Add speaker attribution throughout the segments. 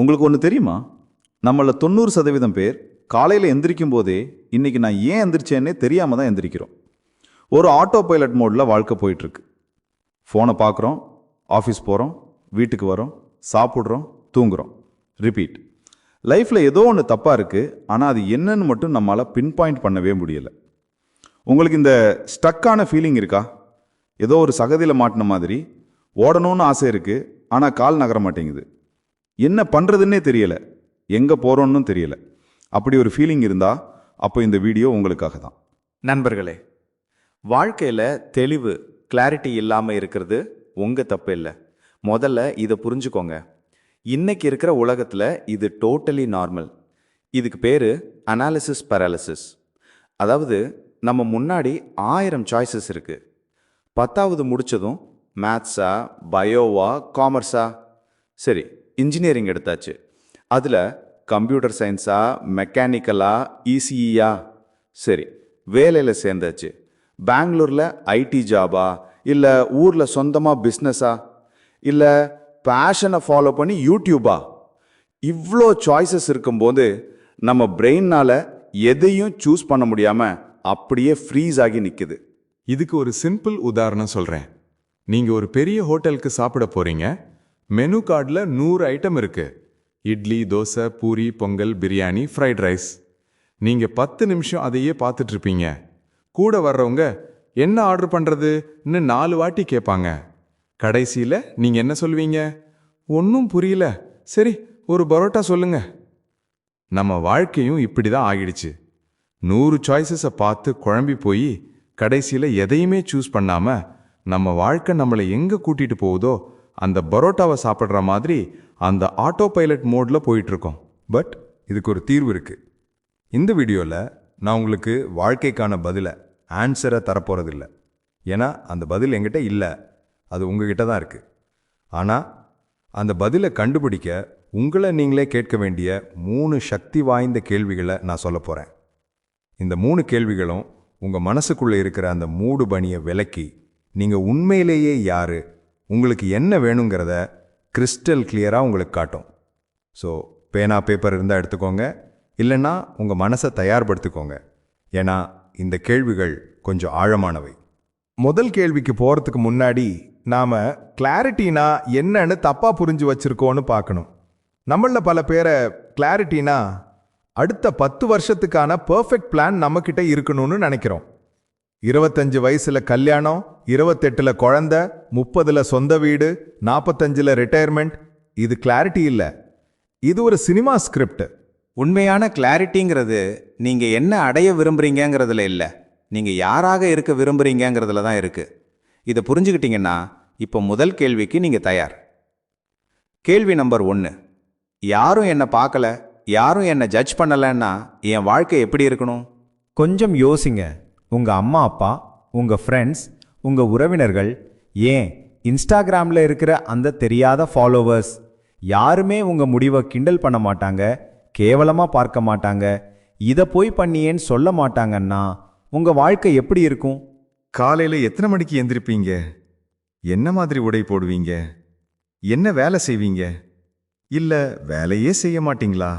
Speaker 1: உங்களுக்கு ஒன்று தெரியுமா? நம்மள தொண்ணூறு சதவீதம் பேர் காலையில் எந்திரிக்கும் போதே இன்றைக்கி நான் ஏன் எந்திரிச்சேன்னே தெரியாமல் தான் எந்திரிக்கிறோம். ஒரு ஆட்டோ பைலட் மோடில் வாழ்க்கை போயிட்டுருக்கு. ஃபோனை பார்க்குறோம் ஆஃபீஸ் போகிறோம் வீட்டுக்கு வரோம் சாப்பிட்றோம் தூங்குகிறோம் ரிப்பீட் லைஃப்பில் ஏதோ ஒன்று தப்பாக இருக்குது ஆனால் அது என்னன்னு மட்டும் நம்மளால் பின் பாயிண்ட் பண்ணவே முடியலை. உங்களுக்கு இந்த ஸ்டக்கான ஃபீலிங் இருக்கா? ஏதோ ஒரு சகதியில் மாட்டின மாதிரி. ஓடணும்னு ஆசை இருக்குது ஆனால் கால் நகர மாட்டேங்குது. என்ன பண்ணுறதுன்னே தெரியல. எங்கே போகிறோன்னு தெரியல. அப்படி ஒரு ஃபீலிங் இருந்தால் அப்போ இந்த வீடியோ உங்களுக்காக தான்.
Speaker 2: நண்பர்களே வாழ்க்கையில் தெளிவு கிளாரிட்டி இல்லாமல் இருக்கிறது உங்கள் தப்பு இல்லை. முதல்ல இதை புரிஞ்சுக்கோங்க. இன்னைக்கு இருக்கிற உலகத்தில் இது டோட்டலி நார்மல் இதுக்கு பேர் அனாலிசிஸ் பேராலிசிஸ் அதாவது நம்ம முன்னாடி ஆயிரம் சாய்ஸஸ் இருக்குது பத்தாவது முடிச்சதும் மேத்ஸா பயோவா காமர்ஸா சரி இன்ஜினியரிங் எடுத்தாச்சு. அதில் கம்ப்யூட்டர் சயின்ஸா மெக்கானிக்கலா இசிஇயா சரி வேலையில் சேர்ந்தாச்சு. பெங்களூரில் ஐடி ஜாபா இல்லை ஊரில் சொந்தமாக பிஸ்னஸா இல்லை பேஷனை ஃபாலோ பண்ணி யூடியூபா இவ்வளோ சாய்ஸஸ் இருக்கும்போது நம்ம பிரெயினால் எதையும் சூஸ் பண்ண முடியாமல் அப்படியே ஃப்ரீஸ் ஆகி நிற்குது
Speaker 3: இதுக்கு ஒரு சிம்பிள் உதாரணம் சொல்கிறேன் நீங்கள் ஒரு பெரிய ஹோட்டலுக்கு சாப்பிட போகிறீங்க மெனு கார்டில் நூறு ஐட்டம் இருக்கு. இட்லி தோசை பூரி பொங்கல் பிரியாணி ஃப்ரைட் ரைஸ் நீங்கள் பத்து நிமிஷம் அதையே பார்த்துட்ருப்பீங்க கூட வர்றவங்க என்ன ஆர்டர் பண்ணுறதுன்னு நாலு வாட்டி கேட்பாங்க. கடைசியில் நீங்கள் என்ன சொல்வீங்க ஒன்றும் புரியல. சரி ஒரு பரோட்டா சொல்லுங்க. நம்ம வாழ்க்கையும் இப்படி தான் ஆகிடுச்சு. நூறு சாய்ஸஸை பார்த்து குழம்பி போய் கடைசியில் எதையுமே சூஸ் பண்ணாமல் நம்ம வாழ்க்கை நம்மளை எங்கே கூட்டிகிட்டு போகுதோ அந்த பரோட்டாவை சாப்பிட்ற மாதிரி அந்த ஆட்டோ பைலட் மோடில் போயிட்டுருக்கோம்.
Speaker 4: பட் இதுக்கு ஒரு தீர்வு இருக்குது இந்த வீடியோவில் நான் உங்களுக்கு வாழ்க்கைக்கான பதிலை ஆன்சரை தரப்போறதில்ல. ஏன்னா அந்த பதில் எங்கிட்ட இல்லை. அது உங்ககிட்ட தான் இருக்குது ஆனால் அந்த பதிலை கண்டுபிடிக்க உங்களை நீங்களே கேட்க வேண்டிய மூணு சக்தி வாய்ந்த கேள்விகளை நான் சொல்ல போகிறேன் இந்த மூணு கேள்விகளும் உங்கள் மனசுக்குள்ளே இருக்கிற அந்த மூடு பணியை விலக்கி நீங்கள் உண்மையிலேயே யார்? உங்களுக்கு என்ன வேணுங்கிறத கிறிஸ்டல் கிளியராக உங்களுக்கு காட்டும். ஸோ பேனா பேப்பர் இருந்தால் எடுத்துக்கோங்க. இல்லைன்னா உங்கள் மனசை தயார்படுத்திக்கோங்க. ஏன்னா இந்த கேள்விகள் கொஞ்சம் ஆழமானவை. முதல் கேள்விக்கு போகிறதுக்கு முன்னாடி நாம் கிளாரிட்டினா என்னன்னு தப்பாக புரிஞ்சு வச்சுருக்கோன்னு பார்க்கணும். நம்மளில் பல பேரை கிளாரிட்டினா அடுத்த பத்து வருஷத்துக்கான பர்ஃபெக்ட் பிளான் நம்மக்கிட்ட இருக்கணும்னு நினைக்கிறோம். இருபத்தஞ்சு வயசுல கல்யாணம் இருபத்தெட்டுல குழந்தை முப்பதுல சொந்த வீடு நாற்பத்தஞ்சுல ரிட்டையர்மெண்ட் இது கிளாரிட்டி இல்லை. இது ஒரு சினிமா ஸ்கிரிப்ட்
Speaker 2: உண்மையான கிளாரிட்டிங்கிறது நீங்கள் என்ன அடைய விரும்புகிறீங்கங்கிறதுல இல்லை. நீங்கள் யாராக இருக்க விரும்புகிறீங்கங்கிறதுல தான் இருக்குது இதை புரிஞ்சுக்கிட்டீங்கன்னா இப்போ முதல் கேள்விக்கு நீங்கள் தயார். கேள்வி நம்பர் ஒன்று யாரும் என்னை பார்க்கல யாரும் என்னை ஜட்ஜ் பண்ணலைன்னா என் வாழ்க்கை எப்படி இருக்கணும்?
Speaker 5: கொஞ்சம் யோசிங்க. உங்கள் அம்மா அப்பா உங்கள் ஃப்ரெண்ட்ஸ் உங்கள் உறவினர்கள் ஏன் இன்ஸ்டாகிராமில் இருக்கிற அந்த தெரியாத ஃபாலோவர்ஸ் யாருமே உங்கள் முடிவை கிண்டல் பண்ண மாட்டாங்க கேவலமாக பார்க்க மாட்டாங்க இதை போய் பண்ணியேன்னு சொல்ல மாட்டாங்கன்னா உங்கள் வாழ்க்கை எப்படி இருக்கும்?
Speaker 4: காலையில் எத்தனை மணிக்கு எந்திருப்பீங்க? என்ன மாதிரி உடை போடுவீங்க? என்ன வேலை செய்வீங்க? இல்லை வேலையே செய்ய மாட்டீங்களா?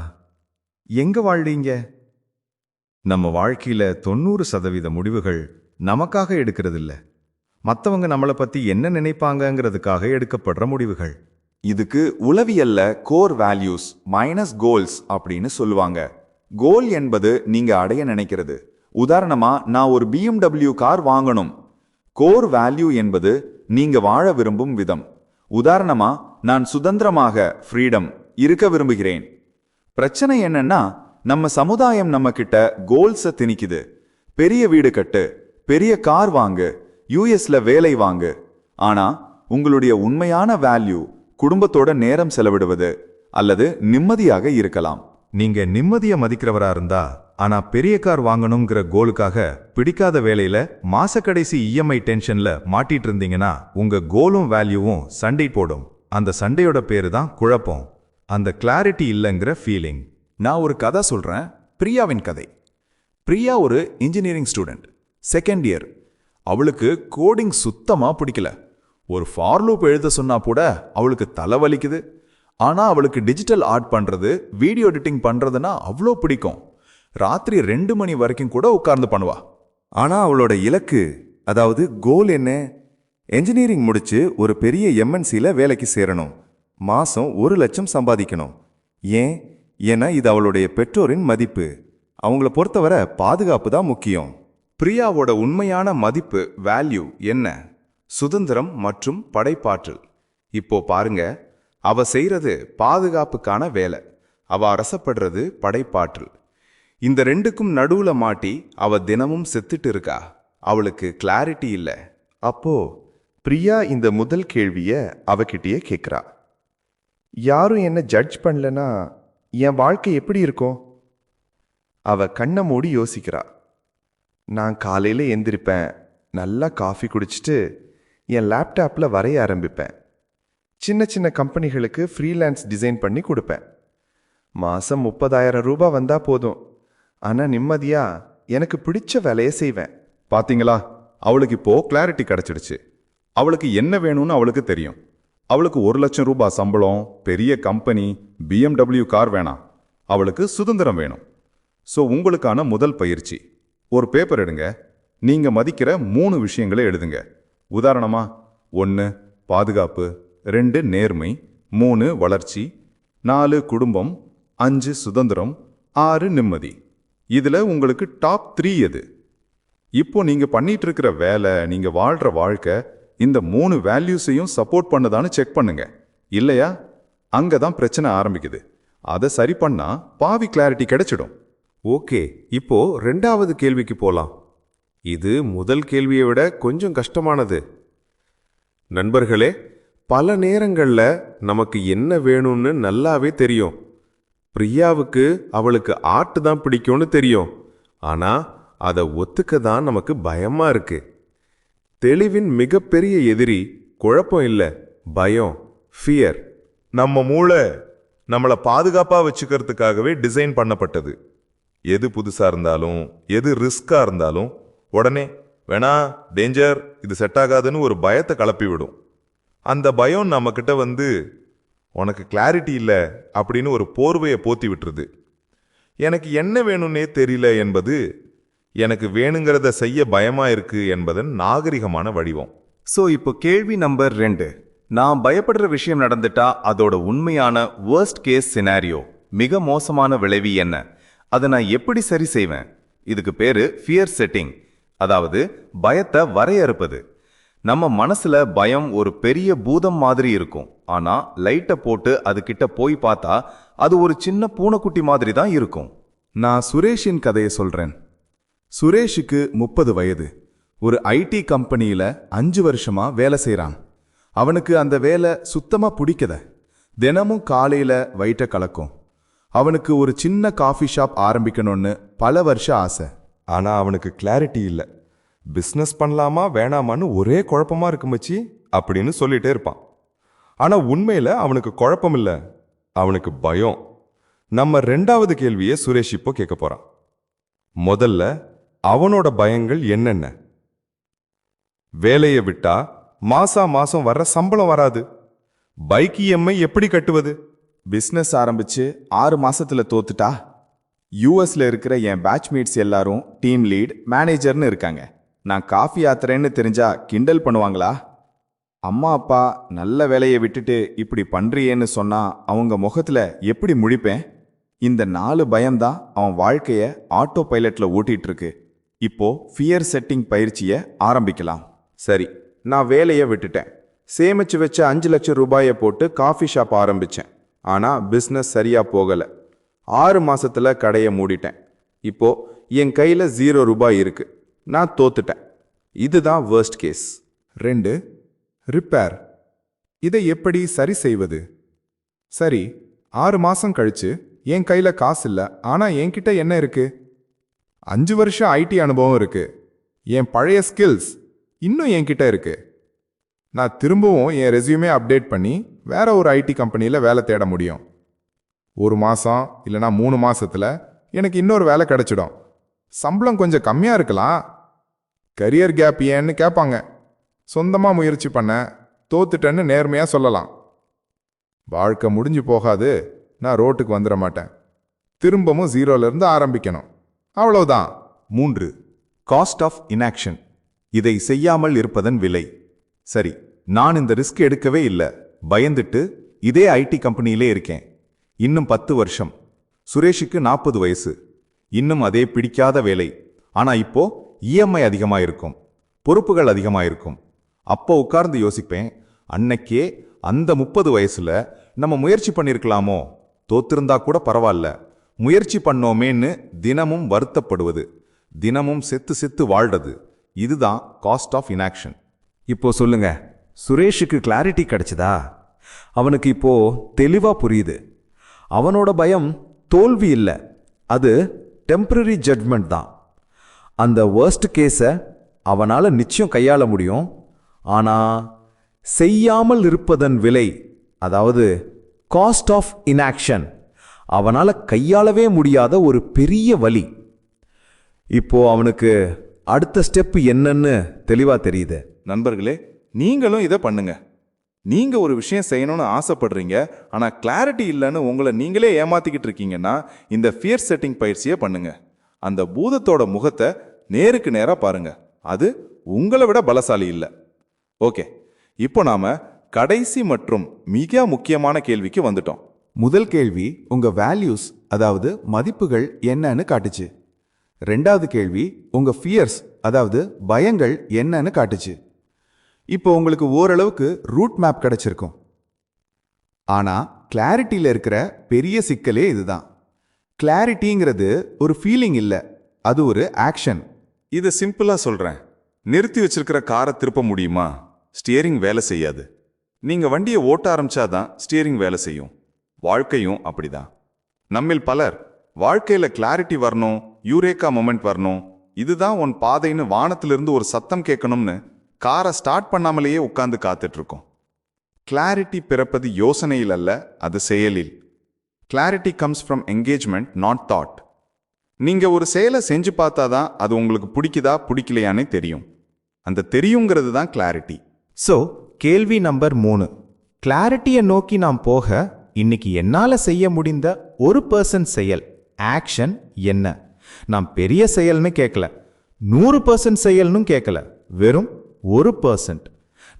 Speaker 4: எங்கே வாழ்றீங்க? நம்ம வாழ்க்கையில தொண்ணூறு சதவீத முடிவுகள் நமக்காக எடுக்கிறதில்ல. மற்றவங்க நம்மளை பத்தி என்ன நினைப்பாங்கங்கிறதுக்காக எடுக்கப்படுற முடிவுகள்.
Speaker 6: இதுக்கு உளவியல்ல கோர் வேல்யூஸ் மைனஸ் கோல்ஸ் அப்படின்னு சொல்லுவாங்க. கோல் என்பது நீங்க அடைய நினைக்கிறது. உதாரணமா நான் ஒரு பிஎம்டபிள்யூ கார் வாங்கணும். கோர் வேல்யூ என்பது நீங்க வாழ விரும்பும் விதம். உதாரணமா நான் சுதந்திரமாக ஃப்ரீடம் இருக்க விரும்புகிறேன். பிரச்சனை என்னன்னா நம்ம சமுதாயம் நம்ம கிட்ட கோல்ஸை திணிக்குது. பெரிய வீடு கட்டு பெரிய கார் வாங்கு யூஎஸ்ல வேலை வாங்கு. ஆனா உங்களுடைய உண்மையான வேல்யூ குடும்பத்தோட நேரம் செலவிடுவது அல்லது நிம்மதியாக இருக்கலாம்.
Speaker 4: நீங்க நிம்மதியை மதிக்கிறவரா இருந்தா ஆனா பெரிய கார் வாங்கணுங்கிற கோலுக்காக பிடிக்காத வேலையில மாசக்கடைசி இஎம்ஐ டென்ஷன்ல மாட்டிட்டு இருந்தீங்கன்னா உங்க கோலும் வேல்யூவும் சண்டை போடும். அந்த சண்டையோட பேரு தான் குழப்பம். அந்த கிளாரிட்டி இல்லைங்கிற ஃபீலிங்
Speaker 7: நான் ஒரு கதை சொல்கிறேன் பிரியாவின் கதை. பிரியா ஒரு இன்ஜினியரிங் ஸ்டூடெண்ட் செகண்ட் இயர் அவளுக்கு கோடிங் சுத்தமாக பிடிக்கல. ஒரு ஃபார்லூப் எழுத சொன்னால் கூட அவளுக்கு தலை வலிக்குது ஆனால் அவளுக்கு டிஜிட்டல் ஆர்ட் பண்ணுறது வீடியோ எடிட்டிங் பண்ணுறதுன்னா அவ்வளோ பிடிக்கும். ராத்திரி ரெண்டு மணி வரைக்கும் கூட உட்கார்ந்து பண்ணுவா.
Speaker 8: ஆனால் அவளோட இலக்கு அதாவது கோல் என்ன? என்ஜினியரிங் முடித்து ஒரு பெரிய எம்என்சியில் வேலைக்கு சேரணும். மாதம் ஒரு லட்சம் சம்பாதிக்கணும். ஏன்? ஏன்னா இது அவளுடைய பெற்றோரின் மதிப்பு. அவங்கள பொறுத்தவரை பாதுகாப்பு தான் முக்கியம்.
Speaker 3: பிரியாவோட உண்மையான மதிப்பு வேல்யூ என்ன? சுதந்திரம் மற்றும் படைப்பாற்றல். இப்போ பாருங்க அவ செய்யறது பாதுகாப்புக்கான வேலை. அவ அரசப்படுறது படைப்பாற்றல். இந்த ரெண்டுக்கும் நடுவுல மாட்டி அவ தினமும் செத்துட்டு இருக்கா? அவளுக்கு கிளாரிட்டி இல்ல.
Speaker 9: அப்போ பிரியா இந்த முதல் கேள்வியை அவகிட்டயே கேட்குறா. யாரும் என்ன ஜட்ஜ் பண்ணலனா என் வாழ்க்கை எப்படி இருக்கும்? அவ கண்ணை மூடி யோசிக்கிறா. நான் காலையில் எந்திரிப்பேன். நல்லா காஃபி குடிச்சிட்டு என் லேப்டாப்பில் வரைய ஆரம்பிப்பேன். சின்ன சின்ன கம்பெனிகளுக்கு ஃப்ரீலான்ஸ் டிசைன் பண்ணி கொடுப்பேன். மாதம் முப்பதாயிரம் ரூபாய் வந்தால் போதும். ஆனால் நிம்மதியாக எனக்கு பிடிச்ச வேலையை செய்வேன்.
Speaker 1: பார்த்தீங்களா அவளுக்கு இப்போ கிளாரிட்டி கிடச்சிடுச்சு. அவளுக்கு என்ன வேணும்னு அவளுக்கு தெரியும். அவளுக்கு ஒரு லட்சம் ரூபாய் சம்பளம் பெரிய கம்பெனி பிஎம்டபிள்யூ கார் வேணாம். அவளுக்கு சுதந்திரம் வேணும். ஸோ உங்களுக்கான முதல் பயிற்சி. ஒரு பேப்பர் எடுங்க. நீங்கள் மதிக்கிற மூணு விஷயங்களை எழுதுங்க. உதாரணமா ஒன்று பாதுகாப்பு ரெண்டு நேர்மை மூணு வளர்ச்சி நாலு குடும்பம் அஞ்சு சுதந்திரம் ஆறு நிம்மதி. இதில் உங்களுக்கு டாப் த்ரீ எது? இப்போ நீங்கள் பண்ணிட்டு இருக்கிற வேலை நீங்கள் வாழ்கிற வாழ்க்கை இந்த மூணு வேல்யூஸையும் சப்போர்ட் பண்ணுதான்னு செக் பண்ணுங்க. இல்லையா? அங்கே தான் பிரச்சனை ஆரம்பிக்குது. அதை சரி பண்ணா பாவி கிளாரிட்டி கிடைச்சிடும்.
Speaker 10: ஓகே இப்போ ரெண்டாவது கேள்விக்கு போலாம். இது முதல் கேள்வியை விட கொஞ்சம் கஷ்டமானது. நண்பர்களே பல நேரங்களில் நமக்கு என்ன வேணும்னு நல்லாவே தெரியும். பிரியாவுக்கு அவளுக்கு ஆர்ட் தான் பிடிக்கும்னு தெரியும். ஆனால் அதை ஒத்துக்க தான் நமக்கு பயமாக இருக்குது தெளிவின் மிகப்பெரிய எதிரி குழப்பம் இல்லை பயம் ஃபியர்
Speaker 11: நம்ம மூளை நம்மளை பாதுகாப்பாக வச்சுக்கிறதுக்காகவே டிசைன் பண்ணப்பட்டது. எது புதுசாக இருந்தாலும் எது ரிஸ்காக இருந்தாலும் உடனே வேணா டேஞ்சர் இது செட் ஆகாதுன்னு ஒரு பயத்தை கிளப்பி விடும் அந்த பயம் நம்மக்கிட்ட வந்து உனக்கு கிளாரிட்டி இல்லை அப்படின்னு ஒரு போர்வையை போத்தி விட்டுருது. எனக்கு என்ன வேணும்னே தெரியல என்பது எனக்கு வேணுங்கிறத செய்ய பயமா இருக்கு என்பதன் நாகரிகமான வடிவம்.
Speaker 6: ஸோ இப்போ கேள்வி நம்பர் ரெண்டு. நான் பயப்படுற விஷயம் நடந்துட்டா அதோட உண்மையான வேர்ஸ்ட் கேஸ் சினாரியோ மிக மோசமான விளைவு என்ன? அதை நான் எப்படி சரி செய்வேன்? இதுக்கு பேரு ஃபியர் செட்டிங் அதாவது பயத்தை வரையறுப்பது. நம்ம மனசுல பயம் ஒரு பெரிய பூதம் மாதிரி இருக்கும். ஆனா லைட்டை போட்டு அது கிட்ட போய் பார்த்தா அது ஒரு சின்ன பூனைக்குட்டி மாதிரி தான் இருக்கும்.
Speaker 7: நான் சுரேஷின் கதையை சொல்றேன். சுரேஷுக்கு முப்பது வயது. ஒரு ஐடி கம்பெனியில அஞ்சு வருஷமா வேலை செய்கிறான் அவனுக்கு அந்த வேலை சுத்தமா பிடிக்கத தினமும் காலையில வயிற்ற கலக்கும். அவனுக்கு ஒரு சின்ன காஃபி ஷாப் ஆரம்பிக்கணும்னு பல வருஷம் ஆசை.
Speaker 11: ஆனா அவனுக்கு கிளாரிட்டி இல்லை. பிஸ்னஸ் பண்ணலாமா வேணாமான்னு ஒரே குழப்பமா இருக்கு மச்சி அப்படின்னு சொல்லிட்டே இருப்பான். ஆனா உண்மையில அவனுக்கு குழப்பம் இல்லை. அவனுக்கு பயம். நம்ம ரெண்டாவது கேள்வியை சுரேஷ் இப்போ கேட்க போறான். முதல்ல அவனோட பயங்கள் என்னென்ன? வேலையை விட்டா மாசா மாசம் வர்ற சம்பளம் வராது. பைக் இஎம்ஐ எப்படி கட்டுவது?
Speaker 12: பிஸ்னஸ் ஆரம்பிச்சு ஆறு மாசத்துல தோத்துட்டா? யூஎஸ்ல இருக்கிற என் பேட்ச்மேட்ஸ் எல்லாரும் டீம் லீட் மேனேஜர்னு இருக்காங்க. நான் காஃபி ஆத்துறேன்னு தெரிஞ்சா கிண்டல் பண்ணுவாங்களா? அம்மா அப்பா நல்ல வேலையை விட்டுட்டு இப்படி பண்றியேன்னு சொன்னா அவங்க முகத்துல எப்படி முழிப்பேன்? இந்த நாலு பயம்தான் அவன் வாழ்க்கைய ஆட்டோ பைலட்ல ஓட்டிட்டு இருக்கு. இப்போ ஃபியர் செட்டிங் பயிற்சியை ஆரம்பிக்கலாம்.
Speaker 10: சரி நான் வேலையை விட்டுட்டேன். சேமிச்சு வச்ச அஞ்சு லட்சம் ரூபாயை போட்டு காஃபி ஷாப் ஆரம்பித்தேன் ஆனால் பிஸ்னஸ் சரியாக போகலை. ஆறு மாதத்தில் கடையை மூடிட்டேன். இப்போ என் கையில் ஜீரோ ரூபாய் இருக்குது நான் தோத்துட்டேன். இதுதான் வேர்ஸ்ட் கேஸ்
Speaker 3: ரெண்டு ரிப்பேர் இதை எப்படி சரி செய்வது? சரி ஆறு மாதம் கழிச்சு என் கையில் காசு இல்லை ஆனால் என்கிட்ட என்ன இருக்குது அஞ்சு வருஷம் ஐடி அனுபவம் இருக்கு. என் பழைய ஸ்கில்ஸ் இன்னும் என்கிட்ட இருக்கு. நான் திரும்பவும் என் ரெஸ்யூமே அப்டேட் பண்ணி வேற ஒரு ஐடி கம்பெனியில் வேலை தேட முடியும். ஒரு மாதம் இல்லைனா மூணு மாதத்தில் எனக்கு இன்னொரு வேலை கிடைச்சிடும். சம்பளம் கொஞ்சம் கம்மியாக இருக்கலாம். கரியர் கேப் ஏன்னு கேட்பாங்க. சொந்தமாக முயற்சி பண்ண தோத்துட்டேன்னு நேர்மையாக சொல்லலாம்.
Speaker 13: வாழ்க்கை முடிஞ்சு போகாது. நான் ரோட்டுக்கு வந்துட மாட்டேன். திரும்பவும் ஜீரோலேருந்து ஆரம்பிக்கணும். அவ்வளவுதான்.
Speaker 7: மூன்று. காஸ்ட் ஆஃப் இன்ஆக்ஷன் இதை செய்யாமல் இருப்பதன் விலை. சரி நான் இந்த ரிஸ்க் எடுக்கவே இல்லை. பயந்துட்டு இதே ஐடி கம்பெனியிலே இருக்கேன். இன்னும் பத்து வருஷம். சுரேஷுக்கு நாற்பது வயசு. இன்னும் அதே பிடிக்காத வேலை. ஆனா இப்போ இஎம்ஐ அதிகமாக இருக்கும் பொறுப்புகள் அதிகமாக இருக்கும் அப்போ உட்கார்ந்து யோசிப்பேன் அன்னைக்கே அந்த முப்பது வயசுல நம்ம முயற்சி பண்ணியிருக்கலாமோ தோத்திருந்தா கூட பரவாயில்ல. முயற்சி பண்ணோமேன்னு தினமும் வருத்தப்படுவது தினமும் செத்து செத்து வாழ்றது இதுதான் காஸ்ட் ஆஃப் இன்ஆக்ஷன்
Speaker 5: இப்போ சொல்லுங்க சுரேஷுக்கு கிளாரிட்டி கிடைச்சதா? அவனுக்கு இப்போ தெளிவா புரியுது. அவனோட பயம் தோல்வி இல்லை அது டெம்பரரி ஜட்மெண்ட் தான். அந்த வேர்ஸ்ட் கேஸை அவனால் நிச்சயம் கையாள முடியும். ஆனால் செய்யாமல் இருப்பதன் விலை அதாவது காஸ்ட் ஆஃப் இன்ஆக்ஷன் அவனால் கையாளவே முடியாத ஒரு பெரிய வலி. இப்போ அவனுக்கு அடுத்த ஸ்டெப் என்னன்னு தெளிவாக தெரியுது.
Speaker 12: நண்பர்களே நீங்களும் இதை பண்ணுங்க. நீங்க ஒரு விஷயம் செய்யணும்னு ஆசைப்படுறீங்க ஆனால் கிளாரிட்டி இல்லைன்னு உங்களை நீங்களே ஏமாத்திக்கிட்டு இருக்கீங்கன்னா இந்த ஃபியர் செட்டிங் பயிற்சியை பண்ணுங்க. அந்த பூதத்தோட முகத்தை நேருக்கு நேராக பாருங்க. அது உங்களை விட பலசாலி இல்லை. ஓகே இப்போ நாம கடைசி மற்றும் மிக முக்கியமான கேள்விக்கு வந்துட்டோம்.
Speaker 7: முதல் கேள்வி உங்க வேல்யூஸ் அதாவது மதிப்புகள் என்னன்னு காட்டுச்சு. ரெண்டாவது கேள்வி உங்க ஃபியர்ஸ் அதாவது பயங்கள் என்னன்னு காட்டுச்சு. இப்போ உங்களுக்கு ஓரளவுக்கு ரூட் மேப் கிடைச்சிருக்கும். ஆனால் கிளாரிட்டியில் இருக்கிற பெரிய சிக்கலே இதுதான். கிளாரிட்டிங்கிறது ஒரு ஃபீலிங் இல்லை அது ஒரு ஆக்ஷன்
Speaker 6: இதை சிம்பிளாக சொல்கிறேன் நிறுத்தி வச்சிருக்கிற காரை திருப்ப முடியுமா? ஸ்டியரிங் வேலை செய்யாது. நீங்கள் வண்டியை ஓட்ட ஆரம்பிச்சாதான் ஸ்டியரிங் வேலை செய்யும். வாழ்க்கையும் அப்படிதான். நம்மில் பலர் வாழ்க்கையில கிளாரிட்டி வரணும் யூரேக்கா மொமெண்ட் வரணும் இதுதான் உன் பாதைன்னு வானத்திலிருந்து ஒரு சத்தம் கேட்கணும்னு காரை ஸ்டார்ட் பண்ணாமலேயே உட்காந்து காத்துட்டு இருக்கோம் கிளாரிட்டி பிறப்பது யோசனையில் அல்ல அது செயலில். Clarity comes from engagement not thought நீங்க ஒரு செயலை செஞ்சு பார்த்தா தான் அது உங்களுக்கு பிடிக்குதா பிடிக்கலையானே தெரியும். அந்த தெரியுங்கிறது தான் கிளாரிட்டி
Speaker 5: ஸோ கேள்வி நம்பர் மூணு. கிளாரிட்டியை நோக்கி நாம் போக இன்னைக்கு என்னால் செய்ய முடிந்த ஒரு பர்சன்ட் செயல் ஆக்ஷன் என்ன? நான் பெரிய செயல்னு கேட்கல நூறு பர்சன்ட் செயல்னு கேட்கல வெறும் ஒரு பர்சன்ட்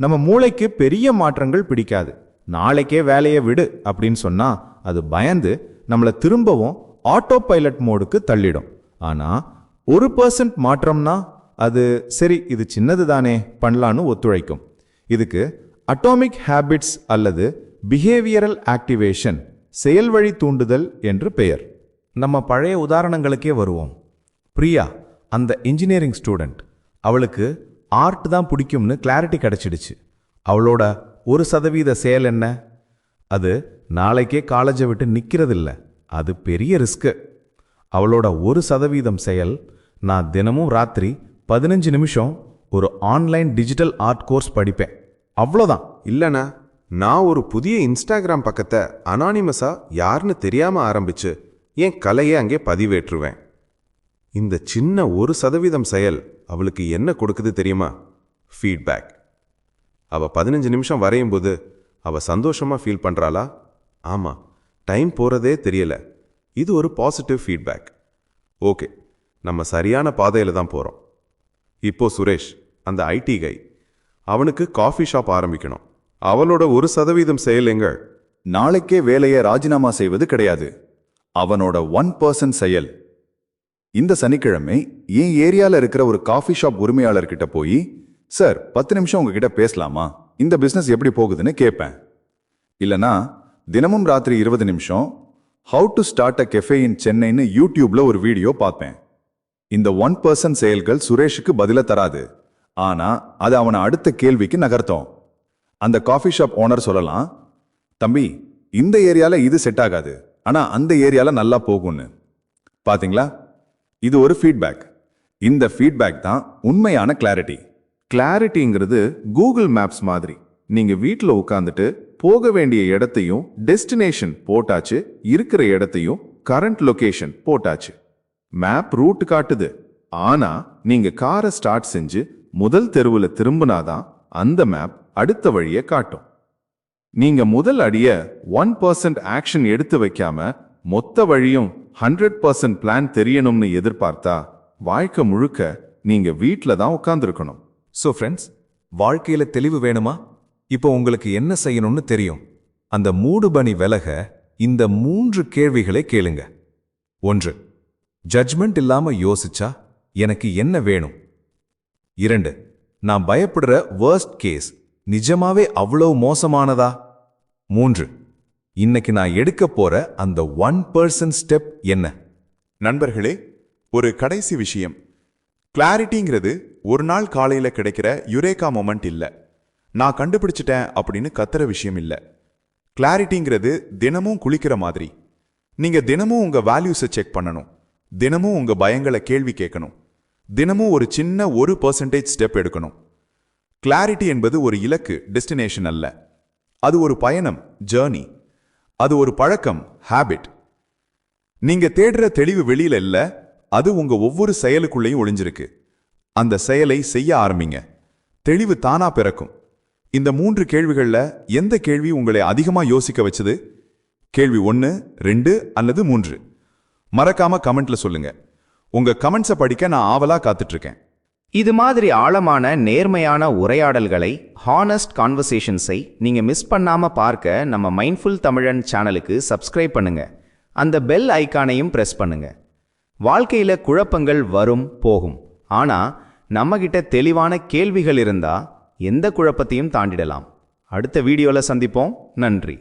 Speaker 5: நம்ம மூளைக்கு பெரிய மாற்றங்கள் பிடிக்காது. நாளைக்கே வேலையை விடு அப்படின்னு சொன்னால் அது பயந்து நம்மளை திரும்பவும் ஆட்டோ பைலட் மோடுக்கு தள்ளிடும். ஆனால் ஒரு பர்சன்ட் மாற்றம்னா அது சரி இது சின்னது தானே பண்ணலான்னு ஒத்துழைக்கும். இதுக்கு அட்டாமிக் ஹேபிட்ஸ் அல்லது பிஹேவியரல் ஆக்டிவேஷன் செயல்வழி தூண்டுதல் என்று பெயர். நம்ம பழைய உதாரணங்களுக்கே வருவோம். பிரியா அந்த இன்ஜினியரிங் ஸ்டூடெண்ட் அவளுக்கு ஆர்ட் தான் பிடிக்கும்னு கிளாரிட்டி கிடைச்சிடுச்சு. அவளோட ஒரு சதவீத செயல் என்ன? அது நாளைக்கே காலேஜை விட்டு நிற்கிறதில்ல அது பெரிய ரிஸ்க்கு அவளோட ஒரு சதவீதம் செயல் நான் தினமும் ராத்திரி பதினஞ்சு நிமிஷம் ஒரு ஆன்லைன் டிஜிட்டல் ஆர்ட் கோர்ஸ் படிப்பேன். அவ்வளோதான்
Speaker 10: இல்லைண்ணா நான் ஒரு புதிய இன்ஸ்டாகிராம் பக்கத்தை அனானிமஸா யாருன்னு தெரியாம ஆரம்பிச்சு என் கலையை அங்கே பதிவேற்றுவேன். இந்த சின்ன ஒரு சதவீதம் செயல் அவளுக்கு என்ன கொடுக்குது தெரியுமா? ஃபீட்பேக் அவள் பதினஞ்சு நிமிஷம் வரையும் போது அவள் சந்தோஷமா ஃபீல் பண்றாளா? ஆமா டைம் போறதே தெரியல. இது ஒரு பாசிட்டிவ் ஃபீட்பேக் ஓகே நம்ம சரியான பாதையில தான் போறோம். இப்போ சுரேஷ் அந்த ஐடி கை அவனுக்கு காஃபி ஷாப் ஆரம்பிக்கணும். அவளோட ஒரு சதவீதம் செயலுங்கள்
Speaker 1: நாளைக்கே வேலையை ராஜினாமா செய்வது கிடையாது. அவனோட ஒன் பர்சன்ட் செயல். இந்த சனிக்கிழமை என் ஏரியால இருக்கிற ஒரு காஃபி ஷாப் உரிமையாளர்கிட்ட போய் சார் பத்து நிமிஷம் உங்ககிட்ட பேசலாமா? இந்த பிசினஸ் எப்படி போகுதுன்னு கேட்பேன் இல்லனா தினமும் ராத்திரி இருபது நிமிஷம் how to start a cafe in சென்னைன்னு யூடியூப்ல ஒரு வீடியோ பார்ப்பேன் இந்த ஒன் பர்சன்ட் செயல்கள் சுரேஷுக்கு பதில தராது. ஆனா அது அவனை அடுத்த கேள்விக்கு நகர்த்தோம். அந்த காஃபி ஷாப் ஓனர் சொல்லலாம் தம்பி இந்த ஏரியாவில் இது செட் ஆகாது. ஆனால் அந்த ஏரியாவில் நல்லா போகும்னு. பார்த்தீங்களா இது ஒரு ஃபீட்பேக் இந்த ஃபீட்பேக் தான் உண்மையான கிளாரிட்டி
Speaker 7: கிளாரிட்டிங்கிறது கூகுள் மேப்ஸ் மாதிரி. நீங்கள் வீட்டில் உட்காந்துட்டு போக வேண்டிய இடத்தையும் டெஸ்டினேஷன் போட்டாச்சு இருக்கிற இடத்தையும் கரண்ட் லொக்கேஷன் போட்டாச்சு. மேப் ரூட் காட்டுது. ஆனா நீங்க காரை ஸ்டார்ட் செஞ்சு முதல் தெருவில் திரும்பினாதான் அந்த மேப் அடுத்த வழியை காட்டும். நீங்க முதல் அடிய ஒன் பர்சன்ட் ஆக்ஷன் எடுத்து வைக்காம மொத்த வழியும் ஹண்ட்ரட் பர்சன்ட் பிளான் தெரியணும்னு எதிர்பார்த்தா வாழ்க்கை முழுக்க நீங்க வீட்டில் தான் உட்காந்துருக்கணும்
Speaker 4: ஸோ ஃப்ரெண்ட்ஸ் வாழ்க்கையில தெளிவு வேணுமா? இப்போ உங்களுக்கு என்ன செய்யணும்னு தெரியும். அந்த மூடுபனி விலக இந்த மூன்று கேள்விகளை கேளுங்க. ஒன்று ஜட்ஜ்மெண்ட் இல்லாம யோசிச்சா எனக்கு என்ன வேணும்? இரண்டு நான் பயப்படுற வேர்ஸ்ட் கேஸ் நிஜமாவே அவ்வளவு மோசமானதா? மூன்று. இன்னைக்கு நான் எடுக்க போற அந்த ஒன் பர்சன் ஸ்டெப் என்ன?
Speaker 6: நண்பர்களே ஒரு கடைசி விஷயம். கிளாரிட்டிங்கிறது ஒரு நாள் காலையில கிடைக்கிற யுரேகா மொமெண்ட் இல்ல. நான் கண்டுபிடிச்சிட்டேன் அப்படின்னு கத்துற விஷயம் இல்ல. கிளாரிட்டிங்கிறது தினமும் குளிக்கிற மாதிரி. நீங்க தினமும் உங்க வேல்யூஸை செக் பண்ணணும். தினமும் உங்க பயங்களை கேள்வி கேட்கணும். தினமும் ஒரு சின்ன ஒரு பர்சன்டேஜ் ஸ்டெப் எடுக்கணும். கிளாரிட்டி என்பது ஒரு இலக்கு டெஸ்டினேஷன் அல்ல. அது ஒரு பயணம் ஜேர்னி அது ஒரு பழக்கம் ஹாபிட் நீங்க தேடுற தெளிவு வெளியில இல்ல அது உங்க ஒவ்வொரு செயலுக்குள்ளேயும் ஒளிஞ்சிருக்கு. அந்த செயலை செய்ய ஆரம்பிங்க. தெளிவு தானா பிறக்கும். இந்த மூன்று கேள்விகள்ல எந்த கேள்வி உங்களை அதிகமா யோசிக்க வச்சது? கேள்வி ஒன்னு ரெண்டு அல்லது மூன்று? மறக்காம கமெண்ட்ல சொல்லுங்க. உங்க கமெண்ட்ஸை படிக்க நான் ஆவலா காத்துட்ருக்கேன்
Speaker 14: இது மாதிரி ஆழமான நேர்மையான உரையாடல்களை ஹானஸ்ட் கான்வர்சேஷன்ஸை நீங்கள் மிஸ் பண்ணாமல் பார்க்க நம்ம மைண்ட்ஃபுல் தமிழன் சேனலுக்கு சப்ஸ்கிரைப் பண்ணுங்க. அந்த பெல் ஐகானையும் ப்ரெஸ் பண்ணுங்க. வாழ்க்கையில் குழப்பங்கள் வரும் போகும். ஆனால் நம்மகிட்ட தெளிவான கேள்விகள் இருந்தால் எந்த குழப்பத்தையும் தாண்டிடலாம். அடுத்த வீடியோவில் சந்திப்போம். நன்றி.